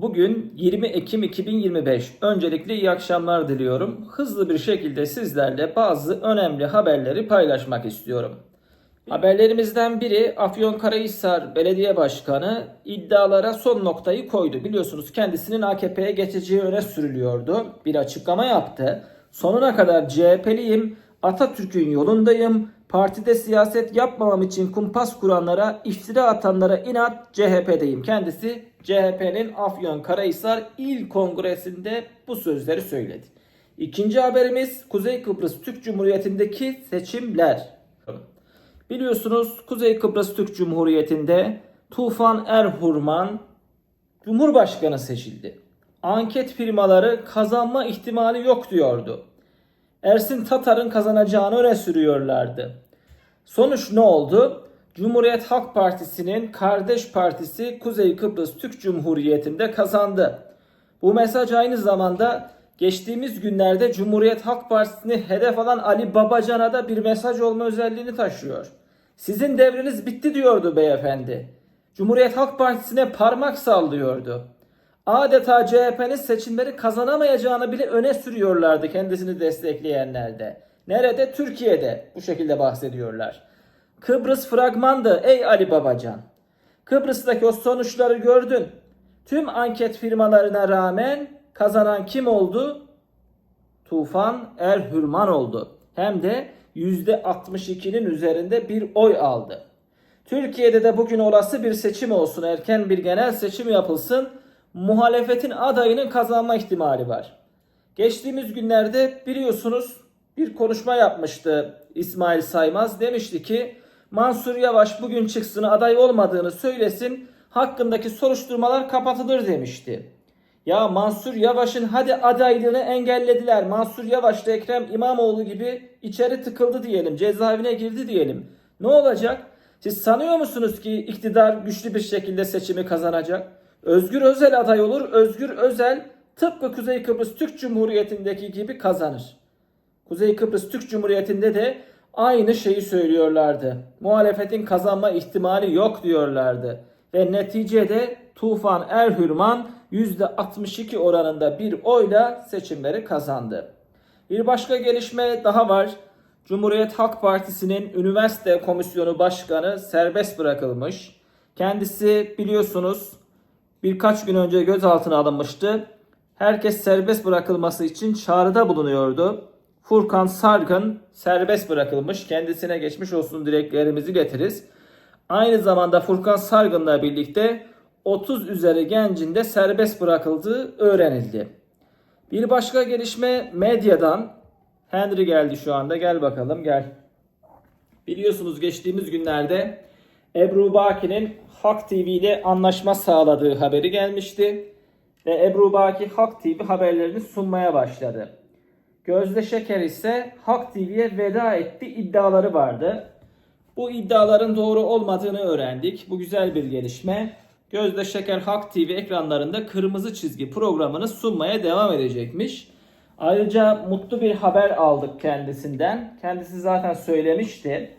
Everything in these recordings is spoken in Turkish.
Bugün 20 Ekim 2025. Öncelikle iyi akşamlar diliyorum. Hızlı bir şekilde sizlerle bazı önemli haberleri paylaşmak istiyorum. Haberlerimizden biri Afyonkarahisar Belediye Başkanı iddialara son noktayı koydu. Biliyorsunuz kendisinin AKP'ye geçeceği öne sürülüyordu. Bir açıklama yaptı. Sonuna kadar CHP'liyim, Atatürk'ün yolundayım, partide siyaset yapmamam için kumpas kuranlara, iftira atanlara inat CHP'deyim. Kendisi CHP'nin Afyonkarahisar İl Kongresi'nde bu sözleri söyledi. İkinci haberimiz Kuzey Kıbrıs Türk Cumhuriyeti'ndeki seçimler. Biliyorsunuz Kuzey Kıbrıs Türk Cumhuriyeti'nde Tufan Erhurman Cumhurbaşkanı seçildi. Anket firmaları kazanma ihtimali yok diyordu. Ersin Tatar'ın kazanacağını öne sürüyorlardı. Sonuç ne oldu? Cumhuriyet Halk Partisi'nin kardeş partisi Kuzey Kıbrıs Türk Cumhuriyeti'nde kazandı. Bu mesaj aynı zamanda geçtiğimiz günlerde Cumhuriyet Halk Partisi'ni hedef alan Ali Babacan'a da bir mesaj olma özelliğini taşıyor. Sizin devriniz bitti diyordu beyefendi. Cumhuriyet Halk Partisi'ne parmak sallıyordu. Adeta CHP'nin seçimleri kazanamayacağını bile öne sürüyorlardı kendisini destekleyenler de. Nerede? Türkiye'de. Bu şekilde bahsediyorlar. Kıbrıs fragmandı ey Ali Babacan. Kıbrıs'taki o sonuçları gördün. Tüm anket firmalarına rağmen kazanan kim oldu? Tufan Erhürman oldu. Hem de %62'nin üzerinde bir oy aldı. Türkiye'de de bugün olası bir seçim olsun, erken bir genel seçim yapılsın, muhalefetin adayının kazanma ihtimali var. Geçtiğimiz günlerde biliyorsunuz bir konuşma yapmıştı İsmail Saymaz. Demişti ki Mansur Yavaş bugün çıksın aday olmadığını söylesin hakkındaki soruşturmalar kapatılır demişti. Ya Mansur Yavaş'ın hadi adaylığını engellediler. Mansur Yavaş da Ekrem İmamoğlu gibi içeri tıkıldı diyelim. Cezaevine girdi diyelim. Ne olacak? Siz sanıyor musunuz ki iktidar güçlü bir şekilde seçimi kazanacak? Özgür Özel aday olur. Özgür Özel tıpkı Kuzey Kıbrıs Türk Cumhuriyeti'ndeki gibi kazanır. Kuzey Kıbrıs Türk Cumhuriyeti'nde de aynı şeyi söylüyorlardı. Muhalefetin kazanma ihtimali yok diyorlardı. Ve neticede Tufan Erhürman %62 oranında bir oyla seçimleri kazandı. Bir başka gelişme daha var. Cumhuriyet Halk Partisi'nin üniversite komisyonu başkanı serbest bırakılmış. Kendisi biliyorsunuz birkaç gün önce gözaltına alınmıştı. Herkes serbest bırakılması için çağrıda bulunuyordu. Furkan Sargın serbest bırakılmış. Kendisine geçmiş olsun dileklerimizi getiririz. Aynı zamanda Furkan Sargın'la birlikte 30 üzeri gencin de serbest bırakıldığı öğrenildi. Bir başka gelişme medyadan. Henry geldi şu anda. Gel bakalım gel. Biliyorsunuz geçtiğimiz günlerde Ebru Baki'nin Hak TV ile anlaşma sağladığı haberi gelmişti. Ve Ebru Baki Hak TV haberlerini sunmaya başladı. Gözde Şeker ise Hak TV'ye veda etti iddiaları vardı. Bu iddiaların doğru olmadığını öğrendik. Bu güzel bir gelişme. Gözde Şeker Hak TV ekranlarında Kırmızı Çizgi programını sunmaya devam edecekmiş. Ayrıca mutlu bir haber aldık kendisinden. Kendisi zaten söylemişti.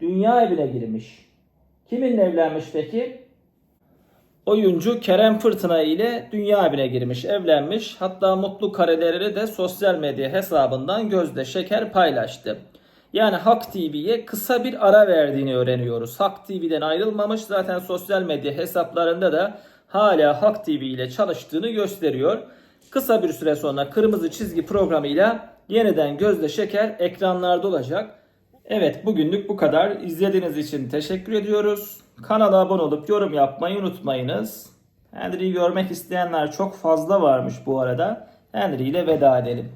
Dünya evine girmiş. Kiminle evlenmiş peki? Oyuncu Kerem Fırtına ile dünya evine girmiş, evlenmiş. Hatta mutlu kareleri de sosyal medya hesabından Gözde Şeker paylaştı. Yani Hak TV'ye kısa bir ara verdiğini öğreniyoruz. Hak TV'den ayrılmamış zaten sosyal medya hesaplarında da hala Hak TV ile çalıştığını gösteriyor. Kısa bir süre sonra Kırmızı Çizgi programıyla yeniden Gözde Şeker ekranlarda olacak. Evet bugünlük bu kadar. İzlediğiniz için teşekkür ediyoruz. Kanala abone olup yorum yapmayı unutmayınız. Henry'i görmek isteyenler çok fazla varmış bu arada. Henry ile veda edelim.